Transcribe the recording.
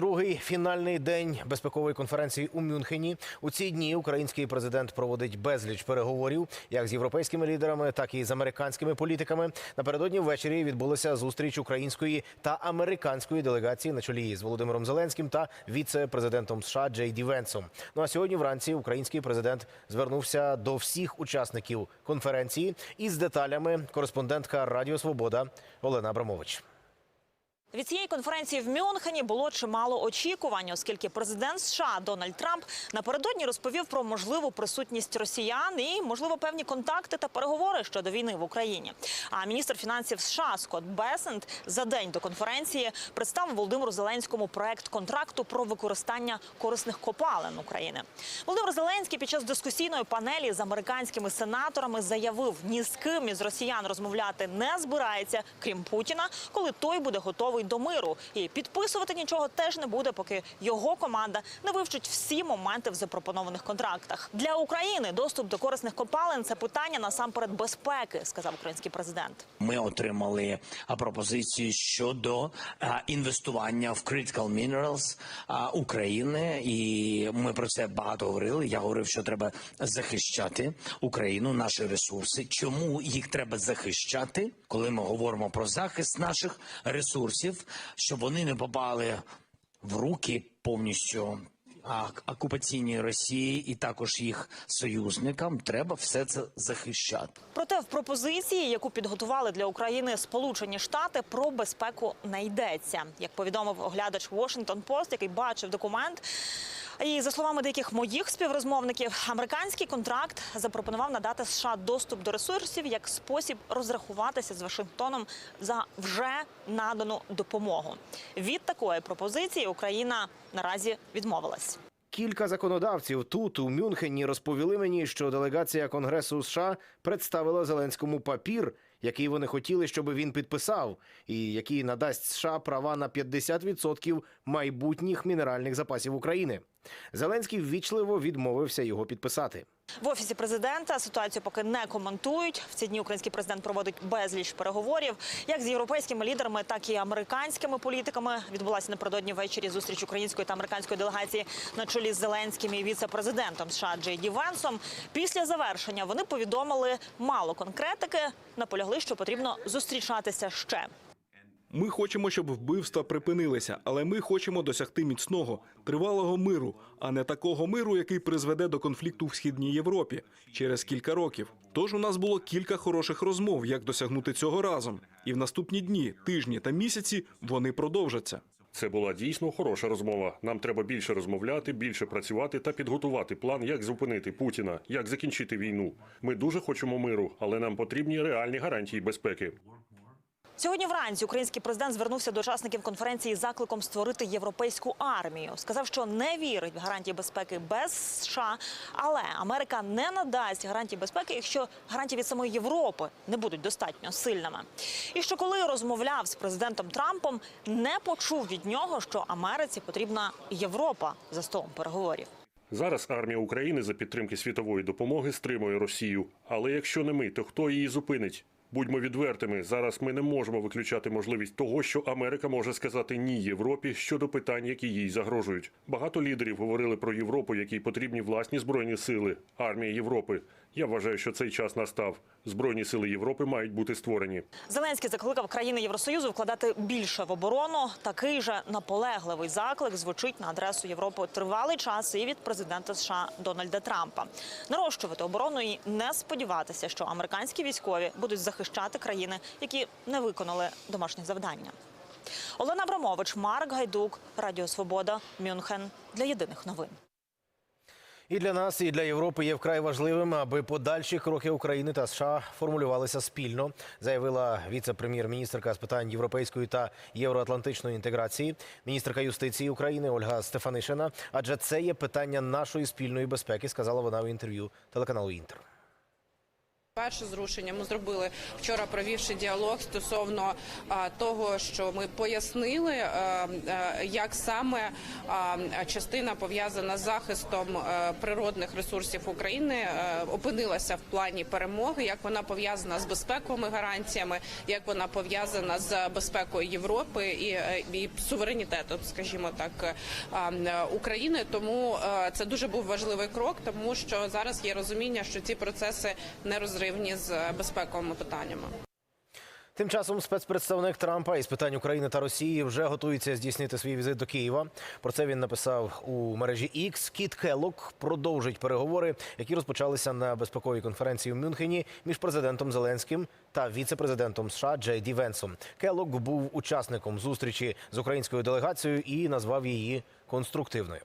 другий фінальний день безпекової конференції у Мюнхені. У ці дні український президент проводить безліч переговорів як з європейськими лідерами, так і з американськими політиками. Напередодні ввечері відбулася зустріч української та американської делегації на чолі з Володимиром Зеленським та віце-президентом США Джей Ді Венсом. Ну а сьогодні вранці український президент звернувся до всіх учасників конференції із деталями кореспондентка Радіо Свобода Олена Абрамович. Від цієї конференції в Мюнхені було чимало очікувань, оскільки президент США Дональд Трамп напередодні розповів про можливу присутність росіян і можливо певні контакти та переговори щодо війни в Україні. А міністр фінансів США Скотт Бесент за день до конференції представив Володимиру Зеленському проект контракту про використання корисних копалин України. Володимир Зеленський під час дискусійної панелі з американськими сенаторами заявив, ні з ким із росіян розмовляти не збирається, крім Путіна, коли той буде готовий до миру. І підписувати нічого теж не буде, поки його команда не вивчить всі моменти в запропонованих контрактах. Для України доступ до корисних копалин це питання насамперед безпеки, сказав український президент. Ми отримали пропозиції щодо інвестування в critical minerals України, і ми про це багато говорили. Я говорив, що треба захищати Україну, наші ресурси. Чому їх треба захищати, коли ми говоримо про захист наших ресурсів, щоб вони не попали в руки повністю. Окупаційній Росії і також їх союзникам треба все це захищати. Проте в пропозиції, яку підготували для України Сполучені Штати, про безпеку не йдеться. Як повідомив оглядач Washington Post, який бачив документ. І за словами деяких моїх співрозмовників, американський контракт запропонував надати США доступ до ресурсів як спосіб розрахуватися з Вашингтоном за вже надану допомогу. Від такої пропозиції Україна наразі відмовилась. Кілька законодавців тут у Мюнхені розповіли мені, що делегація Конгресу США представила Зеленському папір, який вони хотіли, щоб він підписав, і який надасть США права на 50% майбутніх мінеральних запасів України. Зеленський ввічливо відмовився його підписати. В офісі президента ситуацію поки не коментують. В ці дні український президент проводить безліч переговорів, як з європейськими лідерами, так і американськими політиками. Відбулася напередодні ввечері зустріч української та американської делегації на чолі з Зеленським і віце-президентом США Джей Ді. Після завершення вони повідомили мало конкретики, наполягли, що потрібно зустрічатися ще. Ми хочемо, щоб вбивства припинилися, але ми хочемо досягти міцного, тривалого миру, а не такого миру, який призведе до конфлікту в східній Європі через кілька років. Тож у нас було кілька хороших розмов, як досягнути цього разом. І в наступні дні, тижні та місяці вони продовжаться. Це була дійсно хороша розмова. Нам треба більше розмовляти, більше працювати та підготувати план, як зупинити Путіна, як закінчити війну. Ми дуже хочемо миру, але нам потрібні реальні гарантії безпеки. Сьогодні вранці український президент звернувся до учасників конференції з закликом створити європейську армію. Сказав, що не вірить в гарантії безпеки без США, але Америка не надасть гарантій безпеки, якщо гарантії від самої Європи не будуть достатньо сильними. І що коли розмовляв з президентом Трампом, не почув від нього, що Америці потрібна Європа за столом переговорів. Зараз армія України за підтримки світової допомоги стримує Росію. Але якщо не ми, то хто її зупинить? Будьмо відвертими. Зараз ми не можемо виключати можливість того, що Америка може сказати ні Європі щодо питань, які їй загрожують. Багато лідерів говорили про Європу, якій потрібні власні збройні сили, армія Європи. Я вважаю, що цей час настав. Збройні сили Європи мають бути створені. Зеленський закликав країни Євросоюзу вкладати більше в оборону. Такий же наполегливий заклик звучить на адресу Європи тривалий час і від президента США Дональда Трампа. Нарощувати оборону і не сподіватися, що американські військові будуть захищати країни, які не виконали домашні завдання. Олена Абрамович, Марк Гайдук, Радіо Свобода, Мюнхен для єдиних новин. І для нас, і для Європи є вкрай важливим, аби подальші кроки України та США формулювалися спільно, заявила віце-прем'єр-міністрка з питань європейської та євроатлантичної інтеграції, міністерка юстиції України Ольга Стефанишина. Адже це є питання нашої спільної безпеки, сказала вона в інтерв'ю телеканалу Інтер. Перше зрушення ми зробили вчора, провівши діалог стосовно того, що ми пояснили, як саме частина пов'язана з захистом природних ресурсів України опинилася в плані перемоги, як вона пов'язана з безпековими гарантіями, як вона пов'язана з безпекою Європи і, і суверенітетом, скажімо так, України. Тому це дуже був важливий крок, тому що зараз є розуміння, що ці процеси нерозривні з безпековими питаннями. Тим часом спецпредставник Трампа із питань України та Росії вже готується здійснити свій візит до Києва. Про це він написав у мережі X. Кіт Келлок продовжить переговори, які розпочалися на безпековій конференції в Мюнхені між президентом Зеленським та віце-президентом США Джей Ді Венсом. Келлок був учасником зустрічі з українською делегацією і назвав її конструктивною.